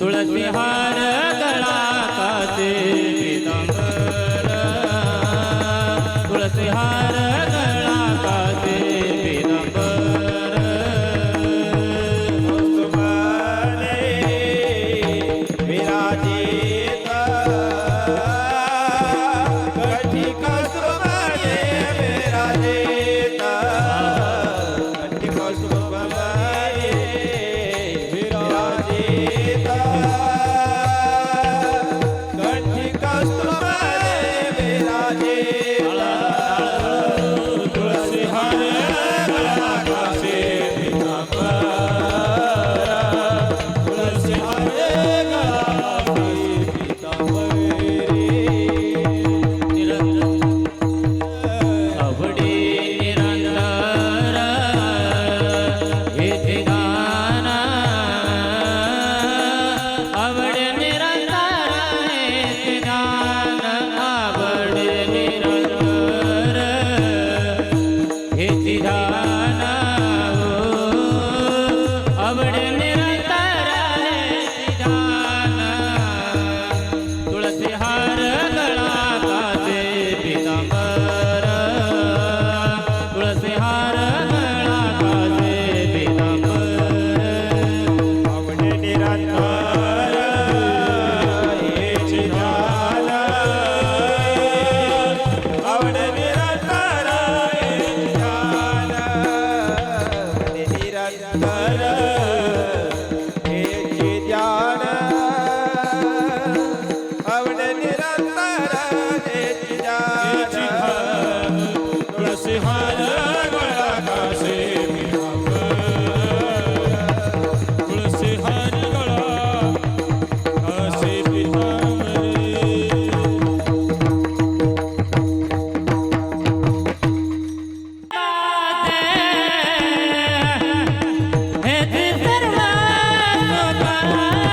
तुळसी हार गळा कासे पितांबर तुळसी